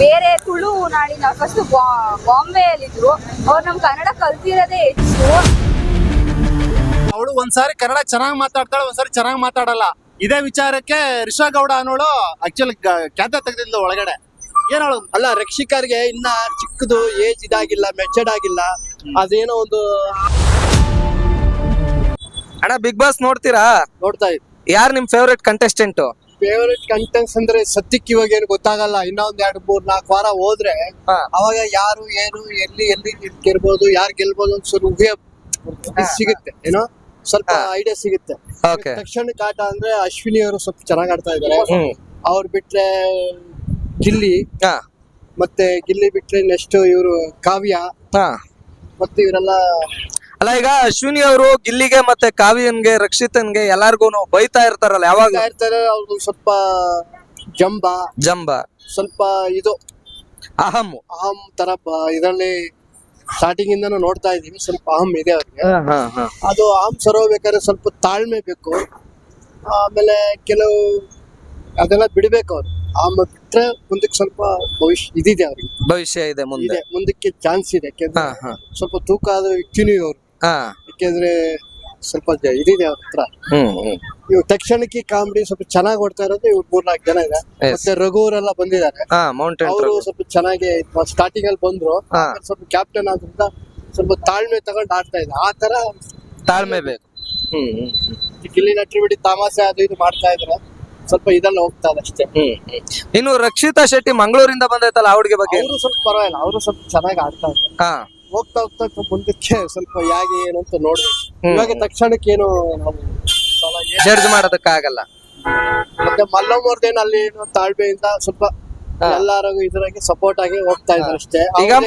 ಬೇರೆ ತುಳು ನಾಡಿನ ಫಸ್ಟ್ ಬಾಂಬೆಯಲ್ಲಿ ಇದ್ರು ಅವ್ರು ನಮ್ ಕನ್ನಡ ಕಲ್ತಿರೋದೇ ಹೆಚ್ಚು. ಅವಳು ಒಂದ್ಸಾರಿ ಕನ್ನಡ ಚೆನ್ನಾಗಿ ಮಾತಾಡ್ತಾಳೆ ಒಂದ್ಸಾರಿ ಚೆನ್ನಾಗಿ ಮಾತಾಡಲ್ಲ. ಇದೇ ವಿಚಾರಕ್ಕೆ ರಿಷಾ ಗೌಡ ಅನ್ನೋಳು ಆಕ್ಚುಲಿ ಖ್ಯಾತ ತೆಗೆದಿದ್ಲು ಒಳಗಡೆ. ಏನ್ ಅವಳು? ಅಲ್ಲ ರಕ್ಷಿಕರಿಗೆ ಇನ್ನ ಚಿಕ್ಕದು ಏಜ್ ಇದಾಗಿಲ್ಲ ಮೆಚರ್ಡ್ ಆಗಿಲ್ಲ. ಅದೇನೋ ಒಂದು ಅಣ್ಣ ಬಿಗ್ ಬಾಸ್ ನೋಡ್ತೀರಾ? ನೋಡ್ತಾ ಇದ್ವಿ ಯಾರ್ ನಿಮ್ ಫೇವ್ರೆಟ್ ಕಂಟೆಸ್ಟೆಂಟ್ ಫೇವರೇಟ್ ಕಂಟೆಂಟ್ಸ್ ಅಂದ್ರೆ ಸದ್ಯಕ್ಕೆ ಇವಾಗ ಏನು ಗೊತ್ತಾಗಲ್ಲ. ಇನ್ನೊಂದ್ ಎರಡ್ ಮೂರ್ ನಾಲ್ಕು ವಾರ ಹೋದ್ರೆ ಹಾ. ಅವಾಗ ಯಾರು ಏನು ಎಲ್ಲಿ ಎಲ್ಲಿ ಗೆಲ್ಬೋದು ಯಾರು ಗೆಲ್ಬೋದು ಅಂತ ಸ್ವಲ್ಪ ಊಹೆ ಸಿಗುತ್ತೆ ಏನೋ? ಸ್ವಲ್ಪ ಹಾ. ಐಡಿಯಾ ಸಿಗುತ್ತೆ. ಓಕೆ ತಕ್ಷಣಕ್ಕೆ ಆಟ ಅಂದ್ರೆ ಅಶ್ವಿನಿ ಅವರು ಸ್ವಲ್ಪ ಚೆನ್ನಾಗ್ ಆಡ್ತಾ ಇದಾರೆ ಹ್ಮ್. ಅವ್ರು ಬಿಟ್ರೆ ಗಿಲ್ಲಿ ಹಾ. ಮತ್ತೆ ಗಿಲ್ಲಿ ಬಿಟ್ರೆ ನೆಕ್ಸ್ಟ್ ಇವರು ಕಾವ್ಯ ಹಾ. ಮತ್ತೆ ಇವರೆಲ್ಲ ಅಲ್ಲ ಈಗ ಅಶ್ವಿನಿ ಅವರು ಗಿಲ್ಲಿಗೆ ಮತ್ತೆ ಕಾವ್ಯನ್ಗೆ ರಕ್ಷಿತನ್ಗೆ ಎಲ್ಲಾರ್ಗು ಬೈತಾ ಇರ್ತಾರಲ್ಲ ಯಾವಾಗ? ಇರ್ತಾರೆ ಅವ್ರು ಸ್ವಲ್ಪ ಜಂಬ ಜಂಬ. ಸ್ವಲ್ಪ ಇದು. ಅಹಂ. ಅಹಮ್ ತರ ಇದರಲ್ಲಿ ಸ್ಟಾರ್ಟಿಂಗ್ ಇಂದನೂ ನೋಡ್ತಾ ಇದೀವಿ ಸ್ವಲ್ಪ ಅಹಮ್ ಇದೆ ಅವ್ರಿಗೆ. ಅದು ಅಹಂ ಸರೋಬೇಕಾದ್ರೆ ಸ್ವಲ್ಪ ತಾಳ್ಮೆ ಬೇಕು. ಆಮೇಲೆ ಕೆಲವು ಅದೆಲ್ಲ ಬಿಡ್ಬೇಕು ಅವ್ರು. ಆ ಬಿಟ್ರೆ ಮುಂದಕ್ಕೆ ಸ್ವಲ್ಪ ಭವಿಷ್ಯ ಇದಿದೆ ಅವ್ರಿಗೆ. ಭವಿಷ್ಯ ಇದೆ ಮುಂದೆ. ಮುಂದಕ್ಕೆ ಚಾನ್ಸ್ ಇದೆ. ಸ್ವಲ್ಪ ತೂಕ ಆದ ವ್ಯಕ್ತಿನೂ ಇವ್ರು. ಹಾ. ಯಾಕೆಂದ್ರೆ ಸ್ವಲ್ಪ ಜ- ಇದಿದೆ ಅವ್ರ ಹತ್ರ. ಹ್ಮ್ ಹ್ಮ್. ಇವ್ ತಕ್ಷಣಕ್ಕೆ ಕಾಮಿಡಿ ಸ್ವಲ್ಪ ಚೆನ್ನಾಗಿ ಓಡ್ತಾ ಇರೋದು ಇವ್ರು ಮೂರ್ನಾಲ್ಕು ಜನ ಇದೆ. Yes. ಮತ್ತೆ ರಘುವರೆಲ್ಲ ಬಂದಿದ್ದಾರೆ. ಹಾ ಮೌಂಟೇನ್ ಅವರು ಸ್ವಲ್ಪ ಚೆನ್ನಾಗಿ ಸ್ಟಾರ್ಟಿಂಗ್ ಅಲ್ಲಿ ಬಂದ್ರು. ಹಾ. ಆಮೇಲೆ ಸ್ವಲ್ಪ ಕ್ಯಾಪ್ಟನ್ ಆದ್ರಿಂದ ಸ್ವಲ್ಪ ತಾಳ್ಮೆ ತಗೊಂಡ್ ಆಡ್ತಾ ಇದ್ದ. ಆ ತರ ತಾಳ್ಮೆ ಬೇಕು. ಹ್ಮ್ ಹ್ಮ್ ಹ್ಮ್. ಗಿಲ್ಲಿ ನಟ್ರಿ ಬಿಡಿ ತಮಾಷೆ ಅದು ಇದು ಮಾಡ್ತಾ ಇದ್ರೆ. ಸ್ವಲ್ಪ ಇದೆಲ್ಲ ಹೋಗ್ತಾ ಇದೆ ಅಷ್ಟೇ. ಹ್ಮ್ ಹ್ಮ್. ಇನ್ನು ರಕ್ಷಿತಾ ಶೆಟ್ಟಿ ಮಂಗಳೂರಿಂದ ಬಂದೈತಲ್ಲ ಆ ಹುಡುಗಿ ಬಗ್ಗೆ? ಅವರು ಸ್ವಲ್ಪ ಪರವಾಗಿಲ್ಲ. ಅವರು ಸ್ವಲ್ಪ ಚೆನ್ನಾಗಿ ಆಡ್ತಾ ಇದ್ದಾರೆ. ಹಾ. ಹೋಗ್ತಾ ಹೋಗ್ತಾ ಮುಂದಕ್ಕೆ ಸ್ವಲ್ಪ ಹೇಗೆ ಏನು ಅಂತ ನೋಡ್ಬೇಕು. ಇವಾಗ ತಕ್ಷಣಕ್ಕೆ ಏನು ನಾವು ಸಲ ಏನ್- ಜಡ್ಜ್ ಮಾಡೋದಕ್ಕಾಗಲ್ಲ. ಮತ್ತೆ ಮಲ್ಲಮ್ಮವ್ರದ್ದೇನು ಅಲ್ಲಿ ಏನು ತಾಳ್ಮೆಯಿಂದ ಸ್ವಲ್ಪ ಎಲ್ಲಾರು ಇದ್ರಾಗಿ ಸಪೋರ್ಟ್ ಆಗಿ ಹೋಗ್ತಾ ಇದ್ರು ಅಷ್ಟೇ. ಈಗ-.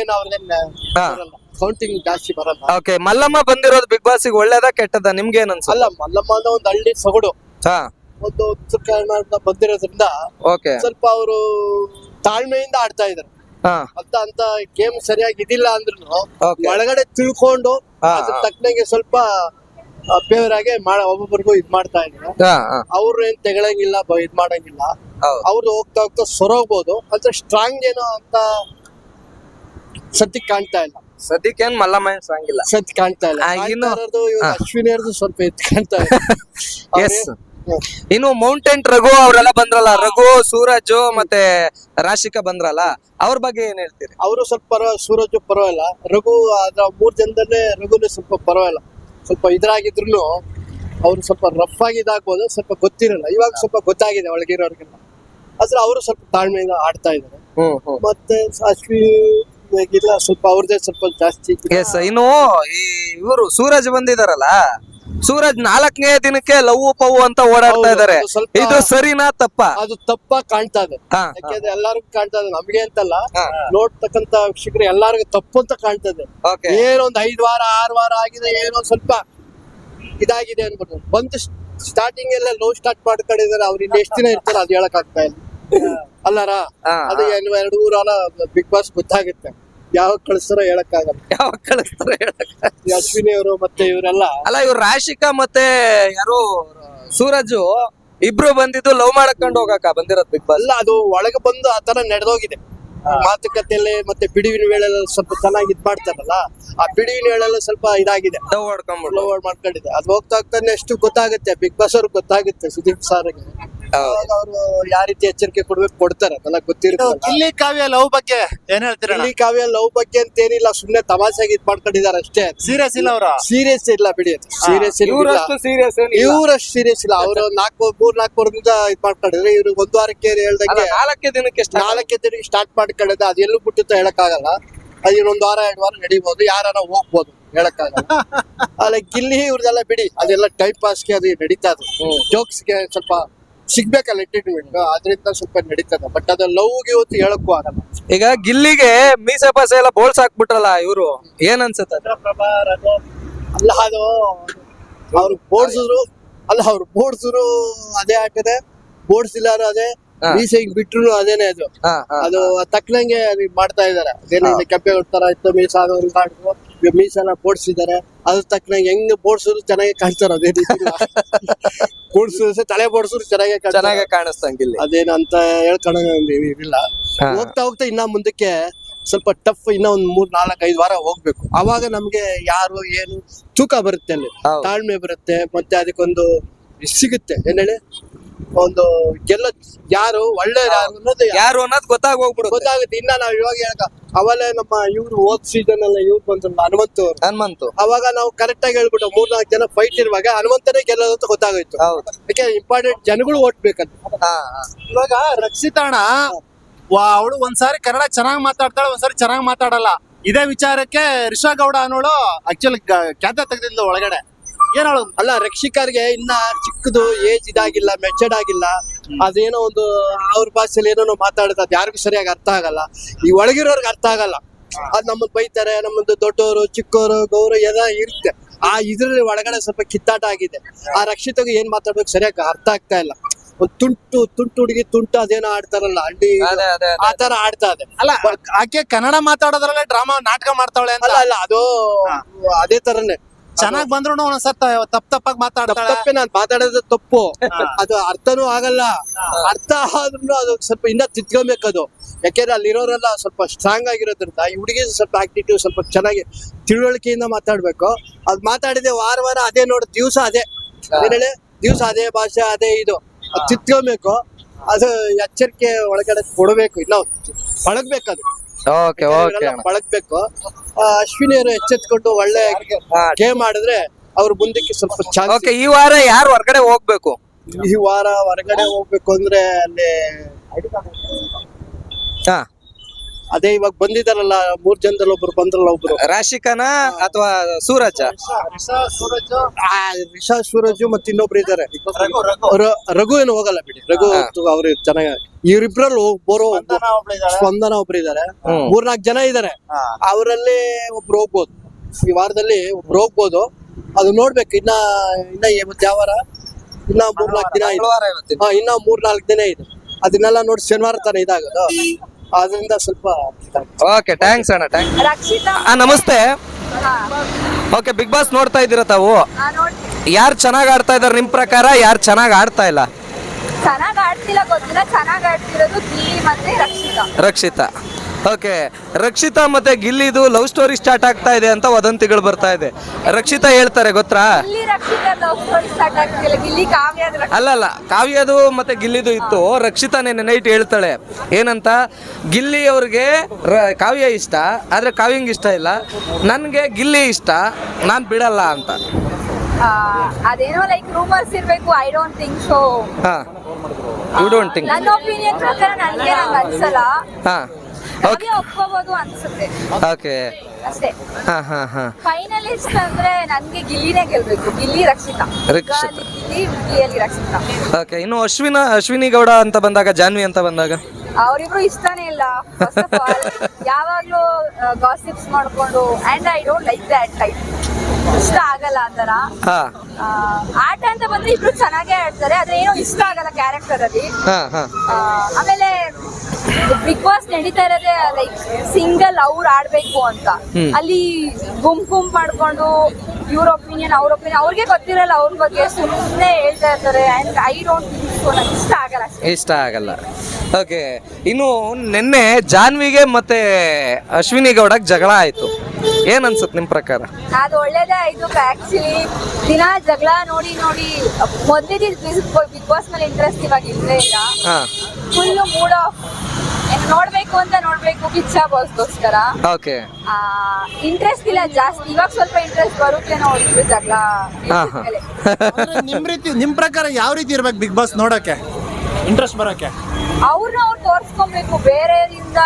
ಕೌಂಟಿಂಗ್ ಜಾಸ್ತಿ ಬರಲ್ಲ. ಓಕೆ ಮಲ್ಲಮ್ಮ ಬಂದಿರೋದು ಬಿಗ್ ಬಾಸ್ ಒಳ್ಳೇದ ಕೆಟ್ಟದ? ನಿಮ್ಗೆ ಏನ್ ಅನ್ಸುತ್ತೆ? ಅಲ್ಲ ಮಲ್ಲಮ್ಮ ಅಂದ್ರೆ ಒಂದು ಹಳ್ಳಿ ಸೊಗಡು. ಹಾ. ಒಂದು ಉತ್ತರ ಕರ್ನಾಟಕ ಬಂದಿರೋದ್ರಿಂದ ಓಕೆ ಸ್ವಲ್ಪ ಅವರು ತಾಳ್ಮೆಯಿಂದ ಆಡ್ತಾ ಇದಾರೆ ಅಂತ ಅಂತ ಗೇಮ್ ಸರಿಯಾಗಿ ಇದಿಲ್ಲ ಅಂದ್ರು. ಒಳಗಡೆ ತಿಳ್ಕೊಂಡು ತಕ್ಕನಂಗೆ ಸ್ವಲ್ಪ ಫೇವರ್ ಆಗಿ ಮಾಡ ಒಬ್ಬೊಬ್ಬರಿಗೂ ಇದ್ ಮಾಡ್ತಾ ಇದ್ರು ಅವ್ರು ಏನ್ ತೆಗಳಂಗಿಲ್ಲ ಇದ್ ಮಾಡಂಗಿಲ್ಲ. ಅವ್ರು ಹೋಗ್ತಾ ಹೋಗ್ತಾ ಸೊರೋಗ್ಬೋದು. ಅಂದ್ರೆ ಸ್ಟ್ರಾಂಗ್ ಏನೋ ಅಂತ ಸದ್ಯಕ್ಕೆ ಕಾಣ್ತಾ ಇಲ್ಲ. ಮಲ್ಲಮ್ಮ ಏನ್ ಸಾಂಗಿಲ್ಲ ಸದ್ಯ ಕಾಣ್ತಾ ಇಲ್ಲ. ಅಶ್ವಿನಿ ಅವ್ರದ್ದು ಸ್ವಲ್ಪ ಎತ್ ಕಾಣ್ತಾ ಇಲ್ಲ. ಇನ್ನು ಮೌಂಟೇನ್ ರಘು ಅವರೆಲ್ಲ ಬಂದ್ರಲ್ಲ ರಘು ಸೂರಜ್ ಮತ್ತೆ ರಾಶಿಕಾ ಬಂದ್ರಲ್ಲ ಅವ್ರ ಬಗ್ಗೆ ಏನ್ ಹೇಳ್ತೀರಿ? ಅವರು ಸ್ವಲ್ಪ ಪರವಾಗಿಲ್ಲ ಸೂರಜ್ ಪರವಾಗಿಲ್ಲ. ರಘು ಅದ್ರ ಮೂರ್ ಜನದಲ್ಲೇ ರಘುನೇ ಸ್ವಲ್ಪ ಪರವಾಗಿಲ್ಲ. ಸ್ವಲ್ಪ ಇದ್ರಾಗಿದ್ರು ಅವ್ರು ಸ್ವಲ್ಪ ರಫ್ ಆಗಿ ಇದಾಗ್ಬೋದು ಸ್ವಲ್ಪ ಗೊತ್ತಿರಲ್ಲ. ಇವಾಗ ಸ್ವಲ್ಪ ಗೊತ್ತಾಗಿದೆ ಒಳಗಿರೋರ್ಗೆಲ್ಲ. ಆದ್ರೆ ಅವರು ಸ್ವಲ್ಪ ತಾಳ್ಮೆಯಿಂದ ಆಡ್ತಾ ಇದ್ದಾರೆ. ಮತ್ತೆ ಅಶ್ವಿ ಸ್ವಲ್ಪ ಅವ್ರದೇ ಸ್ವಲ್ಪ ಜಾಸ್ತಿ ಇನ್ನು ಈ ಇವರು ಸೂರಜ್ ಬಂದಿದಾರಲ್ಲ ಸೂರಜ್ ನಾಲ್ಕನೇ ದಿನಕ್ಕೆ ಲವ್ ಪವ್ ಅಂತ ಓಡಾಡ್ತಾ ಹೌದು, ಇದಾರೆ. ಅದು ಸ್ವಲ್ಪ- ಇದು ಸರಿನಾ ತಪ್ಪ? ಅದು ತಪ್ಪ ಕಾಣ್ತಾ ಇದೆ. ಹಾ, ಯಾಕೆಂದ್ರೆ ಎಲ್ಲಾರ್ಗು ಕಾಣ್ತಾ ಇದೆ. ನಮ್ಗೆ ಅಂತಲ್ಲ ಹಾ. ನೋಡ್ತಕ್ಕಂತ ವೀಕ್ಷಕರು ಎಲ್ಲಾರ್ಗು ತಪ್ಪು ಅಂತ ಇದೆ. ಏನೋ ಏನೊಂದ್ ಐದ್ ವಾರ ಆರ್ ವಾರ ಆಗಿದೆ ಏನೋ ಸ್ವಲ್ಪ ಇದಾಗಿದೆ ಅನ್ಬಿಟ್ಟು. ಬಂದು ಸ್ಟಾರ್ಟಿಂಗ್ ಎಲ್ಲ ಲೋ ಸ್ಟಾರ್ಟ್ ಮಾಡ್ಕೊಂಡಿದ್ದಾರೆ. ಅವ್ರು ಇಲ್ಲಿ ಎಷ್ಟು ದಿನ ಇರ್ತಾರೆ ಅದು ಹೇಳಕ್ ಆಗ್ತಾ ಇಲ್ಲ. ಅಲ್ಲಾರ? ಹಾ, ಅದು ಏನು ಎರಡು ಮೂರು ಬಿಗ್ ಬಾಸ್ ಗೊತ್ತಾಗುತ್ತೆ. ಯಾವಾಗ ಕಳಿಸ್ತಾರ ಹೇಳಕ್ಕಾಗಲ್ಲ. ಯಾವಾಗ ಕಳಿಸ್ತಾರೆ ಹೇಳಕ್ ಈ ಅಶ್ವಿನಿ ಅವರು ಮತ್ತೆ ಇವರೆಲ್ಲ. ಅಲ್ಲ ಇವ್ರು ರಾಶಿಕಾ ಮತ್ತೆ ಯಾರು ಸೂರಜು ಇಬ್ರು ಬಂದಿದ್ದು ಲವ್ ಮಾಡಕೊಂಡು ಹೋಗಕ ಬಂದಿರೋದ್ ಬಿಗ್ ಬಾಸ್ ಅಲ್ಲ ಅದು ಒಳಗೆ ಬಂದು ಆ ತರ ನಡೆದೋಗಿದೆ. ಮಾತುಕತೆಯಲ್ಲಿ ಮತ್ತೆ ಬಿಡುವಿನ ವೇಳೆ ಸ್ವಲ್ಪ ಚೆನ್ನಾಗಿ ಇದ್ ಮಾಡ್ತಾರಲ್ಲ ಆ ಬಿಡುವಿನ ವೇಳೆಲ್ಲ ಸ್ವಲ್ಪ ಇದಾಗಿದೆ. ಲವ್ ಲವ್ ಮಾಡ್ಕೊಂಡಿದೆ. ಅದು ಹೋಗ್ತಾ ಹೋಗ್ತಾನೆ ಅಷ್ಟು ಗೊತ್ತಾಗುತ್ತೆ ಬಿಗ್ ಬಾಸ್ ಅವ್ರಿಗೆ ಗೊತ್ತಾಗುತ್ತೆ ಸುದೀಪ್ ಸಾರ್ಗೆ ಅವರು ಯಾವ ರೀತಿ ಎಚ್ಚರಿಕೆ ಕೊಡ್ಬೇಕು ಕೊಡ್ತಾರೆ ನನಗೆ ಗೊತ್ತಿರುತ್ತೆ. ಇಲ್ಲಿ ಕಾವ್ಯ ಲವ್ ಬಗ್ಗೆ ಏನ್ ಹೇಳ್ತೀರಾ ಇಲ್ಲಿ ಕಾವ್ಯ ಲವ್ ಬಗ್ಗೆ ಅಂತ ಏನಿಲ್ಲ ಸುಮ್ನೆ ತಮಾಷೆಗೆ ಇದ್ ಮಾಡ್ಕೊಂಡಿದ್ದಾರೆ ಅಷ್ಟೇ. ಸೀರಿಯಸ್ ಇಲ್ಲ ಅವ್ರ? ಸೀರಿಯಸ್ ಇಲ್ಲ ಬಿಡಿ ಸೀರಿಯಸ್ ಇಲ್ಲ. ಇವರಷ್ಟು ಸೀರಿಯಸ್ ಇವ್ರಷ್ಟು ಸೀರಿಯಸ್ ಇಲ್ಲ. ಅವರು ನಾಲ್ಕು ಮೂರ್ ನಾಲ್ಕು ವರ್ಷದಿಂದ ಇದ್ ಮಾಡ್ಕೊಂಡಿದ್ರೆ ಇವ್ರು ಒಂದ್ ವಾರಕ್ಕೆ ಹೇಳ್ದಂಗೆ ನಾಲ್ಕೇ ದಿನಕ್ಕೆ ನಾಲ್ಕೇ ದಿನ ಸ್ಟಾರ್ಟ್ ಮಾಡ್ಕೊಂಡಿದ್ದ ಅದು ಎಲ್ಲೂ ಬಿಟ್ಟಿತ್ತು ಹೇಳಕ್ಕಾಗಲ್ಲ. ಅದು ಇನ್ನೊಂದ್ ವಾರ ಎರಡು ವಾರ ನಡಿಬಹುದು ಯಾರು ಹೋಗ್ಬೋದು ಹೇಳಕ್ಕಾಗಲ್ಲ. ಅಲ್ಲ ಗಿಲ್ಲಿ ಇವ್ರದೆಲ್ಲ ಬಿಡಿ. ಅದೆಲ್ಲ ಟೈಮ್ ಪಾಸ್ಗೆ ಅದು ನಡೀತಾ ಅದು ಜೋಕ್ಸ್ಗೆ ಸ್ವಲ್ಪ ಸಿಗ್ಬೇಕಲ್ಲ ಎಂಟರ್ಟೈನ್ಮೆಂಟ್ ಅದರಿಂದ ಸ್ವಲ್ಪ ನಡೀತದ. ಬಟ್ ಅದು ಲವ್ ಇವತ್ತು ಹೇಳಕ್ಕೂ ಆಗಲ್ಲ. ಈಗ ಗಿಲ್ಲಿಗೆ ಮೀಸೆ ಪಾಸೆ ಎಲ್ಲ ಬೋಳ್ಸ್ ಹಾಕ್ಬಿಟ್ರಲ್ಲ ಇವ್ರು ಏನ್ ಅನ್ಸುತ್ತೆ ಅದು? ಅಲ್ಲ ಅದು ಅವ್ರು ಬೋಡ್ಸಿದ್ರು ಅಲ್ಲ ಅವ್ರು ಬೋಡ್ಸಿದ್ರು ಅದೇ ಹಾಕದೆ ಬೋಡ್ಸಿಲ್ಲ ಅದೇ ಹಾ. ಮೀಸೆ ಹಿಂಗ್ ಬಿಟ್ರು ಅದೇನೆ ಅದು. ಹಾ, ಹಾ. ಅದು ತಕ್ಕನಂಗೆ ಅದು ಮಾಡ್ತಾ ಇದಾರೆ. ಅದೇನು ಇಲ್ಲಿ ಕೆಂಪೆ ತರ ಇತ್ತು ಮೀಸ ಈಗ ಮೀಸೆಲ್ಲ ಬೋಡ್ಸಿದ್ದಾರೆ ಅದ್ರ ತಕ್ಕನಾಗ ಹೆಂಗ್ ಬೋಡ್ಸಿದ್ರು ಚೆನ್ನಾಗಿ ಕಾಣ್ತಾರ ಅದೇ ರೀತಿ. ತಲೆ ಬೋಡ್ಸಿದ್ರು ಚೆನ್ನಾಗಿ ಚೆನ್ನಾಗಿ ಕಾಣಿಸ್ತಂಗಿಲ್ಲ ಅದೇನ ಅದೇನು ಅಂತ ಹೇಳ್ಕೊಳ್ಳಿಲ್ಲ. ಹೋಗ್ತಾ ಹೋಗ್ತಾ ಇನ್ನ ಮುಂದಕ್ಕೆ ಸ್ವಲ್ಪ ಟಫ್ ಇನ್ನ ಒಂದ್ ಮೂರ್ ನಾಲ್ಕ್ ಐದ್ ವಾರ ಹೋಗ್ಬೇಕು. ಅವಾಗ ನಮ್ಗೆ ಯಾರು ಏನು ತೂಕ ಬರುತ್ತೆ ಅಲ್ಲಿ. ತಾಳ್ಮೆ ಬರುತ್ತೆ ಮತ್ತೆ ಅದಕ್ಕೊಂದು ಸಿಗುತ್ತೆ. ಏನ್ ಹೇಳಿ? ಒಂದು ಗೆಲ್ಲ ಯಾರು ಒಳ್ಳೆ ಯಾರು ಅನ್ನೋದು ಯಾರು ಅನ್ನೋದು ಗೊತ್ತಾಗ ಹೋಗ್ಬಿಡುತ್ತೆ. ಗೊತ್ತಾಗುತ್ತೆ. ಇನ್ನ ನಾವ್ ಇವಾಗ ಹೇಳಕ ಅವಲೇ ನಮ್ಮ ಇವ್ರು ಹೋದ್ ಸೀಸನ್ ಅಲ್ಲ ಇವ್ರು ಬಂದ್ರಲ್ಲ ಹನುಮಂತು ಅವ್ರು. ಹನುಮಂತು. ಅವಾಗ ನಾವು ಕರೆಕ್ಟ್ ಆಗಿ ಹೇಳ್ಬಿಟ್ಟು ಮೂರ್ನಾಲ್ಕು ಜನ ಫೈಟ್ ಇರುವಾಗ ಹನುಮಂತನೇ ಗೆಲ್ಲೋದು ಅಂತ ಗೊತ್ತಾಗೋಯ್ತು. ಹೌದು. ಯಾಕೆ ಇಂಪಾರ್ಟೆಂಟ್ ಜನಗಳು ಓಟ್ಬೇಕಂತ ಹಾ ಹಾ. ಇವಾಗ ರಕ್ಷಿತಾಣ ಅವಳು ಒಂದ್ಸಾರಿ ಕನ್ನಡ ಚೆನ್ನಾಗಿ ಮಾತಾಡ್ತಾಳೆ ಒಂದ್ಸಾರಿ ಚೆನ್ನಾಗಿ ಮಾತಾಡಲ್ಲ. ಇದೇ ವಿಚಾರಕ್ಕೆ ರಿಷಾ ಗೌಡ ಅನ್ನೋಳು ಆಕ್ಚುಲಿ ಖ್ಯಾತ ತೆಗೆದಿಲ್ಲ ಒಳಗಡೆ. ಏನ್ ಹೇಳೋದು ಅಲ್ಲ ರಕ್ಷಿಕರ್ಗೆ ಇನ್ನ ಚಿಕ್ಕದು ಏಜ್ ಇದಾಗಿಲ್ಲ ಮೆಚರ್ಡ್ ಆಗಿಲ್ಲ. ಅದೇನೋ ಒಂದು ಅವ್ರ ಭಾಷೆಯಲ್ಲಿ ಏನೋ ಮಾತಾಡುತ್ತೆ ಅದು ಯಾರಿಗೂ ಸರಿಯಾಗಿ ಅರ್ಥ ಆಗಲ್ಲ. ಈ ಒಳಗಿರೋರ್ಗೆ ಅರ್ಥ ಆಗಲ್ಲ. ಅದ್ ನಮ್ಮ ಬೈತಾರೆ ನಮ್ಮದು ದೊಡ್ಡವರು ಚಿಕ್ಕವರು ಗೌರವ ಎಲ್ಲ ಇರುತ್ತೆ. ಆ ಇದ್ರಲ್ಲಿ ಒಳಗಡೆ ಸ್ವಲ್ಪ ಕಿತ್ತಾಟ ಆಗಿದೆ. ಆ ರಕ್ಷಿತಗೆ ಏನ್ ಮಾತಾಡ್ಬೇಕು ಸರಿಯಾಗಿ ಅರ್ಥ ಆಗ್ತಾ ಇಲ್ಲ. ಒಂದ್ ತುಂಟು ತುಂಟು ಹುಡುಗಿ ತುಂಟು ಅದೇನೋ ಆಡ್ತಾರಲ್ಲ ಹಳ್ಳಿ ಆ ತರ ಆಡ್ತಾ ಇದೆ. ಅಲ್ಲ ಆಕೆ ಕನ್ನಡ ಮಾತಾಡೋದ್ರಲ್ಲೇ ಡ್ರಾಮಾ ನಾಟಕ ಮಾಡ್ತಾವಳೆ ಅಂತ? ಅಲ್ಲ ಅಲ್ಲ ಅದು ಅದೇ ತರನೇ. ಚೆನ್ನಾಗ್ ಬಂದ್ರು ತಪ್ಪ ತಪ್ಪಾಗಿ ಮಾತಾಡ್ತಾರೆ ತಪ್ಪೆ ನಾನ್ ಮಾತಾಡೋದು ತಪ್ಪು. ಅದು ಅರ್ಥನೂ ಆಗಲ್ಲ. ಅರ್ಥ ಆದ್ರೂ ಅದು ಸ್ವಲ್ಪ ಇನ್ನ ತಿದ್ಕೊಬೇಕದು. ಯಾಕೆಂದ್ರೆ ಅಲ್ಲಿರೋರೆಲ್ಲ ಸ್ವಲ್ಪ ಸ್ಟ್ರಾಂಗ್ ಆಗಿರೋದ್ರಿಂದ ಈ ಹುಡುಗಿ ಸ್ವಲ್ಪ ಆಕ್ಟಿವ್ ಸ್ವಲ್ಪ ಚೆನ್ನಾಗಿ ತಿಳುವಳಿಕೆಯಿಂದ ಮಾತಾಡ್ಬೇಕು. ಅದ್ ಮಾತಾಡಿದೆ ವಾರ ವಾರ ಅದೇ ನೋಡು ದಿವ್ಸ ಅದೇ. ಏನೇಳಿ ಹೇಳಿ? ದಿವ್ಸ ಅದೇ ಭಾಷೆ ಅದೇ ಇದು. ಅದ್ ತಿದ್ಕೊಬೇಕು. ಅದು ಎಚ್ಚರಿಕೆ ಒಳಗಡೆ ಕೊಡಬೇಕು. ಇಲ್ಲ ಪಳಗ್ಬೇಕದು ಅದು ಓಕೆ ಓಕೆ ಅವರು ಎಚ್ಚೆತ್ಕೊಂಡು ಒಳ್ಳೆ. ಗೇಮ್ ಆಡಿದ್ರೆ ಅವ್ರ ಮುಂದಕ್ಕೆ ಸ್ವಲ್ಪ ಓಕೆ ಈ ವಾರ ಯಾರು ಹೊರಗಡೆ ಹೋಗ್ಬೇಕು? ಈ ವಾರ ಹೊರಗಡೆ ಹೋಗ್ಬೇಕು ಅಂದ್ರೆ ಅಲ್ಲಿ ಹಾ. ಅದೇ ಇವಾಗ ಬಂದಿದಾರಲ್ಲ ಮೂರ್ ಜನದಲ್ಲಿ ಒಬ್ರು ಬಂದ್ರಲ್ಲ ಒಬ್ರು. ರಾಶಿಕನ ಅಥವಾ ಸೂರಜ? ರಿಷಾ ಸೂರಜ್ ಮತ್ತೆ ಇನ್ನೊಬ್ರು ಇದಾರೆ ರ- ರಘು ಏನು ಹೋಗಲ್ಲ ಬಿಡಿ. ರಘು ಅವ್ರ ಚೆನ್ನಾಗಿ ಇವ್ರಿಬ್ರಲ್ಲಿ ಹೋಗ್ ಬರೋ ಸ್ಪಂದನ ಒಬ್ರು ಇದಾರೆ ಮೂರ್ ಮೂರ್ನಾಲ್ಕು ಜನ ಇದಾರೆ ಅವರಲ್ಲಿ ಒಬ್ರು ಹೋಗ್ಬೋದು. ಈ ವಾರದಲ್ಲಿ ಒಬ್ರು ಹೋಗ್ಬೋದು. ಅದು ನೋಡ್ಬೇಕು ಇನ್ನ ಇನ್ನ ಯಾವಾರ ಯಾವ ವಾರ? ಇನ್ನ ಮೂರ್ನಾಲ್ಕು ದಿನ ಇದೆ. ಮೂರ್ ನಾಲ್ಕ್ ಹಾ ಇನ್ನ ಮೂರ್ನಾಲ್ಕು ದಿನ ಇದೆ. ಅದನ್ನೆಲ್ಲ ನೋಡಿ ಶನಿವಾರ ತಾನೇ ಇದಾಗೋದು. ಅದರಿಂದ ಸ್ವಲ್ಪ ಓಕೆ ಥ್ಯಾಂಕ್ಸ್ ಅಣ್ಣ ಥ್ಯಾಂಕ್ಸ್ ರಕ್ಷಿತಾ. ಆ ನಮಸ್ತೆ. ಓಕೆ ಬಿಗ್ ಬಾಸ್ ನೋಡ್ತಾ ಇದ್ದೀರಾ ತಾವು? ಯಾರು ಚೆನ್ನಾಗಿ ಆಡ್ತಾ ಇದಾರೆ ನಿಮ್ ಪ್ರಕಾರ? ಯಾರು ಚೆನ್ನಾಗಿ ಆಡ್ತಾ ಇಲ್ಲ? ಚೆನ್ನಾಗ್ ಆಡ್ತಿಲ್ಲ ಗೊತ್ತಿಲ್ಲ. ಚೆನ್ನಾಗ್ ಆಡ್ತಿರೋದು ಗಿಲ್ಲಿ ಮತ್ತೆ ರಕ್ಷಿತಾ. ರಕ್ಷಿತಾ. ಓಕೆ ರಕ್ಷಿತಾ ಮತ್ತೆ ಗಿಲ್ಲಿದು ಲವ್ ಸ್ಟೋರಿ ಸ್ಟಾರ್ಟ್ ಆಗ್ತಾ ಇದೆ ಅಂತ ವದಂತಿಗಳು ಬರ್ತಾ ಇದೆ. ರಕ್ಷಿತಾ ಹೇಳ್ತಾರೆ ಗೊತ್ತಾ? ಅಲ್ಲ ಅಲ್ಲ ಕಾವ್ಯದು ಮತ್ತೆ ಗಿಲ್ಲಿದು ಇತ್ತು. ರಕ್ಷಿತಾ ನೆನ್ನೆ ನೈಟ್ ಹೇಳ್ತಾಳೆ. ಏನಂತ? ಗಿಲ್ಲಿ ಅವ್ರಿಗೆ ಕಾವ್ಯ ಇಷ್ಟ ಆದ್ರೆ ಕಾವ್ಯಂಗ್ ಇಷ್ಟ ಇಲ್ಲ. ನನ್ಗೆ ಗಿಲ್ಲಿ ಇಷ್ಟ ನಾನ್ ಬಿಡಲ್ಲ ಅಂತ. ಅದೇನೋ ಲೈಕ್ ರೂಮರ್ಸ್ ಇರ್ಬೇಕು I don't think so you don't think ನನ್ನ ಒಪಿನಿಯನ್ ಪ್ರಕಾರ ನನಗೆ ನಂಗೆ ಅನ್ಸಲ್ಲ. ಓಕೆ. ಒಪ್ಕೋಬಹುದು ಅನ್ಸುತ್ತೆ. ಓಕೆ. ಅಷ್ಟೇ. ಹಾ ಹಾ ಹಾ. ಫೈನಲಿಸ್ಟ್ ಅಂದ್ರೆ ನನ್ಗೆ ಗಿಲ್ಲಿನೇ ಗೆಲ್ಬೇಕು. ಗಿಲ್ಲಿ ರಕ್ಷಿತಾ. ರಕ್ಷಿತಾ. ಗಾಲಿ ಗಿಲ್ಲಿ ರಕ್ಷಿತಾ. ಓಕೆ ಇನ್ನು ಅಶ್ವಿನ ಅಶ್ವಿನಿ ಗೌಡ ಅಂತ ಬಂದಾಗ ಜಾನ್ವಿ ಅಂತ ಬಂದಾಗ? ಅವರಿಬ್ರು ಇಷ್ಟನೇ ಇಲ್ಲ. ಯಾವಾಗ್ಲೂ ಗಾಸಿಪ್ಸ್ ಮಾಡ್ಕೊಂಡು and I don't like that type ಇಷ್ಟ ಆಗಲ್ಲ ಆ ಥರ. ಹಾ. ಆ, ಆಟ ಅಂತ ಬಂದ್ರೆ ಇಬ್ರು ಚೆನ್ನಾಗೇ ಆಡ್ತಾರೆ ಆದ್ರೆ ಏನೋ ಇಷ್ಟ ಆಗಲ್ಲ ಕ್ಯಾರೆಕ್ಟರ್ ಅಲ್ಲಿ. ಹಾ ಹಾ. ಆ, ಆಮೇಲೆ ಬಿಗ್ ಬಾಸ್ ನಡೀತಾ ಇರೋದೇ ಲೈಕ್ ಸಿಂಗಲ್ ಅವ್ರು ಆಡ್ಬೇಕು ಅಂತ. ಅಲ್ಲಿ ಗುಂಪು ಗುಂಪು ಮಾಡ್ಕೊಂಡು ಇವ್ರ ಒಪಿನಿಯನ್ ಅವ್ರ ಒಪಿನಿಯನ್ ಅವ್ರಿಗೆ ಗೊತ್ತಿರಲ್ಲ ಅವ್ರ ಬಗ್ಗೆ ಸುಮ್ಮನೆ ಹೇಳ್ತಾ ಇರ್ತಾರೆ. ಅಂಡ್ ಐ ಡೋಂಟ್ ಇಷ್ಟ ಆಗಲ್ಲ ಇಷ್ಟ ಆಗಲ್ಲ. ಓಕೆ ಇನ್ನು ನಿನ್ನೆ ಜಾನ್ವಿಗೆ ಮತ್ತೆ ಅಶ್ವಿನಿ ಗೌಡಕ್ ಜಗಳ ಆಯ್ತು. ಏನ್ ಅನ್ಸುತ್ತೆ ನಿಮ್ ಪ್ರಕಾರ? ಅದು ಒಳ್ಳೇದೇ ಆಯ್ತು ಆಕ್ಚುಲಿ ದಿನ ಜಗಳ ನೋಡಿ ನೋಡಿ ಮೊದಲಿದ್ದು ಬಿಗ್ ಬಾಸ್ ಮೇಲೆ ಇಂಟ್ರೆಸ್ಟ್ ಇವಾಗ ಇಲ್ಲೇ ಇಲ್ಲ. ಹಾ. ಫುಲ್ ಮೂಡ್ ಆಫ್ ನೋಡ್ಬೇಕು ಅಂತ ನೋಡ್ಬೇಕು ಕಿಚ್ಚ ಬಾಸ್ಗೋಸ್ಕರ ಓಕೆ ಇಂಟ್ರೆಸ್ಟ್ ಇಲ್ಲ ಜಾಸ್ತಿ. ಇವಾಗ ಸ್ವಲ್ಪ ಇಂಟ್ರೆಸ್ಟ್ ಬರುತ್ತೆ ನೋಡಿ ಜಗಳ. ಮೇಲೆ. ಅಂದ್ರೆ ನಿಮ್ ರೀತಿ ನಿಮ್ ಪ್ರಕಾರ ಯಾವ ರೀತಿ ಇರ್ಬೇಕು ಬಿಗ್ ಬಾಸ್ ನೋಡಕ್ಕೆ ಇಂಟ್ರೆಸ್ಟ್ ಬರಕ್ಕೆ ಅವ್ರನ್ನ ಅವ್ರು ತೋರ್ಸ್ಕೊಬೇಕು. ಬೇರೆಯವರಿಂದ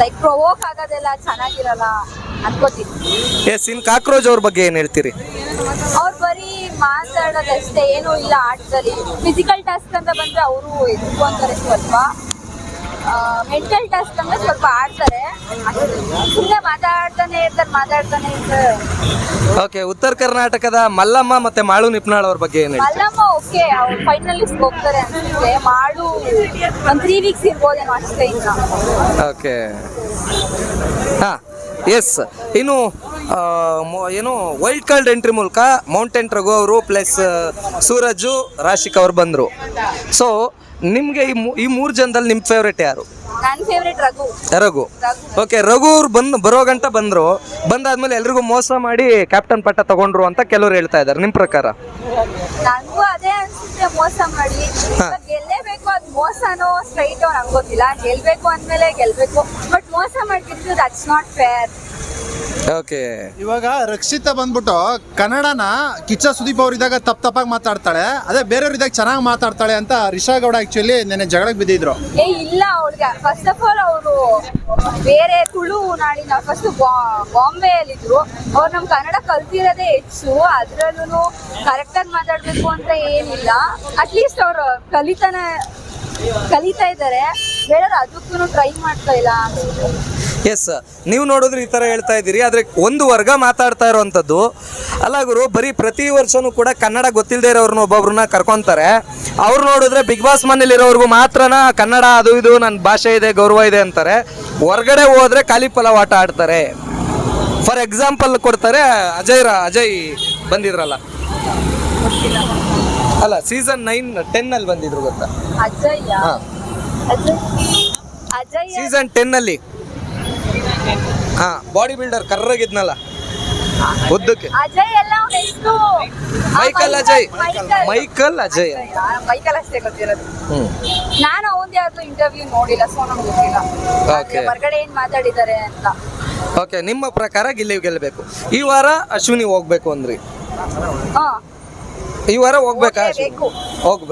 ಲೈಕ್ ಪ್ರೊವೋಕ್ ಆಗೋದೆಲ್ಲ ಚೆನ್ನಾಗಿರಲ್ಲ ಅನ್ಕೋತೀನಿ. ಎಸ್ ಇನ್ ಕಾಕ್ರೋಜ್ ಅವ್ರ ಬಗ್ಗೆ ಏನ್ ಹೇಳ್ತೀರಿ? ಅವ್ರು ಬರೀ ಮಾತಾಡೋದಷ್ಟೇ ಏನೂ ಇಲ್ಲ ಆಟದಲ್ಲಿ. ಫಿಸಿಕಲ್ ಟಾಸ್ಕ್ ಅಂತ ಬಂದ್ರೆ ಅವರು ಅಂತಾರೆ ಸ್ವಲ್ಪ. ಮೆಂಟಲ್ ಟಾಸ್ಕ್ ಅಂದ್ರೆ ಸ್ವಲ್ಪ ಆಡ್ತಾರೆ. ಸುಮ್ಮನೆ ಮಾತಾಡ್ತಾನೆ ಇರ್ತಾರೆ ಮಾತಾಡ್ತಾನೆ ಇರ್ತಾರೆ. ಓಕೆ ಉತ್ತರ ಕರ್ನಾಟಕದ ಮಲ್ಲಮ್ಮ ಮತ್ತೆ ಮಾಳು ನಿಪ್ನಾಳ್ ಅವ್ರ ಬಗ್ಗೆ ಏನು ಮಲ್ಲಮ್ಮ ಓಕೆ ಅವ್ರು ಫೈನಲಿಸ್ಟ್ ಹೋಗ್ತಾರೆ ಅನ್ಸುತ್ತೆ. ಮಾಳು ಒಂದು ತ್ರೀ ವೀಕ್ಸ್ ಇರ್ಬೋದೇನೋ ಅಷ್ಟೇ ಇನ್ನ. ಓಕೆ ಹಾ. ಎಸ್ ಇನ್ನು ಏನು ವೈಲ್ಡ್ ಕಾರ್ಡ್ ಎಂಟ್ರಿ ಮೂಲಕ ಮೌಂಟೇನ್ ರಘು ಅವರು ಪ್ಲಸ್ ಸೂರಜು ರಾಶಿಕ್ ಅವರು ಬಂದರು. ಸೊ ನಿಮಗೆ ಈ ಈ ಮೂರು ಜನದಲ್ಲಿ ನಿಮ್ಮ ಫೇವ್ರೇಟ್ ಯಾರು? ರಘು. ಓಕೆ ರಘು. ಅವ್ರು ಬಂದು ಬರೋ ಗಂಟ ಬಂದರು. ಬಂದಾದ್ಮೇಲೆ ಎಲ್ರಿಗೂ ಮೋಸ ಮಾಡಿ ಕ್ಯಾಪ್ಟನ್ ಪಟ್ಟ ತಗೊಂಡ್ರು ಅಂತ ಕೆಲವರು ಹೇಳ್ತಾ ಇದ್ದಾರೆ ನಿಮ್ಮ ಪ್ರಕಾರ? ಮೋಸ ಮಾಡಿ. ಗೆಲ್ಲೇಬೇಕು ಅದ್ ಮೋಸನೋ ಸ್ಟ್ರೈಟ್ ನಂಗೆ ಗೊತ್ತಿಲ್ಲ. ಗೆಲ್ಬೇಕು ಅಂದ್ಮೇಲೆ ಗೆಲ್ಬೇಕು. ಬಟ್ ಮೋಸ ಮಾಡ್ತಿದ್ದು ದಟ್ಸ್ ನಾಟ್ ಫೇರ್ ಓಕೆ. ಇವಾಗ ರಕ್ಷಿತ ಬಂದ್ಬಿಟ್ಟು ಕನ್ನಡನ ಕಿಚ್ಚ ಸುದೀಪ್ ಅವ್ರಿದ್ದಾಗ ತಪ್ಪ ತಪ್ಪಾಗಿ ಮಾತಾಡ್ತಾಳೆ. ಅದೇ ಬೇರೆಯವ್ರಿದ್ದಾಗ ಚೆನ್ನಾಗಿ ಮಾತಾಡ್ತಾಳೆ ಅಂತ ರಿಷಾ ಗೌಡ ಆಕ್ಚುಲಿ ನೆನೆ ಜಗಳಕ್ಕೆ ಬಿದ್ದಿದ್ರು. ಏ ಇಲ್ಲ ಅವ್ರಿಗೆ ಫಸ್ಟ್ ಆಫ್ ಆಲ್ ಅವರು ಬೇರೆ ತುಳು ನಾಡಿನ ಫಸ್ಟ್ ಬಾಂಬೆಯಲ್ಲಿದ್ರು. ಅವ್ರು ನಮ್ ಕನ್ನಡ ಕಲ್ತಿರೋದೇ ಹೆಚ್ಚು. ಅದ್ರಲ್ಲೂ ಕರೆಕ್ಟಾಗಿ ಮಾತಾಡ್ಬೇಕು ಅಂತ ಏನಿಲ್ಲ. ಅಟ್ಲೀಸ್ಟ್ ಅವರು ಕಲಿತಾನೆ ಕಲಿತಾ ಇದ್ದಾರೆ. ಬೇರೆ ಅದಕ್ಕೂ ಟ್ರೈ ಮಾಡ್ತಾ ಇಲ್ಲ ಎಸ್ ನೀವು ನೋಡಿದ್ರೆ ಈ ಥರ ಹೇಳ್ತಾ ಇದ್ದೀರಿ ಆದರೆ ಒಂದು ವರ್ಗ ಮಾತಾಡ್ತಾ ಇರೋವಂಥದ್ದು ಅಲ್ಲ ಗುರು ಬರೀ ಪ್ರತಿ ವರ್ಷವೂ ಕೂಡ ಕನ್ನಡ ಗೊತ್ತಿಲ್ಲದೆ ಇರೋರ್ನ ಒಬ್ಬೊಬ್ರನ್ನ ಕರ್ಕೊತಾರೆ. ಅವ್ರು ನೋಡಿದ್ರೆ ಬಿಗ್ ಬಾಸ್ ಮನೇಲಿರೋರ್ಗು ಮಾತ್ರನ ಕನ್ನಡ ಅದು ಇದು ನನ್ನ ಭಾಷೆ ಇದೆ ಗೌರವ ಇದೆ ಅಂತಾರೆ. ಹೊರಗಡೆ ಹೋದ್ರೆ ಖಾಲಿ ಪಲಾವ್ ಆಟ ಆಡ್ತಾರೆ. ಫಾರ್ ಎಕ್ಸಾಂಪಲ್ ಕೊಡ್ತಾರೆ ಅಜಯ್ ರಾ ಅಜಯ್ ಬಂದಿದ್ರಲ್ಲ. ಅಲ್ಲ ಸೀಸನ್ ನೈನ್ ಟೆನ್ ಅಲ್ಲಿ ಬಂದಿದ್ರು ಗೊತ್ತಾ? ಸೀಸನ್ ಟೆನ್ ಅಲ್ಲಿ. ಹಾ ಬಾಡಿ ಬಿಲ್ಡರ್ ಕರ್ರಗಿದ್ನಲ್ಲ. ಉದ್ದಕ್ಕೆ. ಅಜಯ್ ಎಲ್ಲ Michael Ajay. Michael Ajay. Michael ಅಷ್ಟೇ ಗೊತ್ತಿರೋದು. ನಾನು ಅವನ್ ಯಾವ್ದು ಇಂಟರ್ವ್ಯೂ ನೋಡಿಲ್ಲ ಸೊ ನಮ್ಗೆ ಗೊತ್ತಿಲ್ಲ. ಹೊರಗಡೆ ಏನ್ ಮಾತಾಡಿದ್ದಾರೆ ಅಂತ. ಓಕೆ ನಿಮ್ಮ ಪ್ರಕಾರ ಗಿಲ್ಲಿ ಗೆಲ್ಲಬೇಕು ಈ ವಾರ ಅಶ್ವಿನಿ ಹೋಗ್ಬೇಕು ಅಂದ್ರಿ. ಹಾ. ಈ ವಾರ? ಹೋಗ್ಬೇಕು. ಹೋಗ್ಬೇಕು.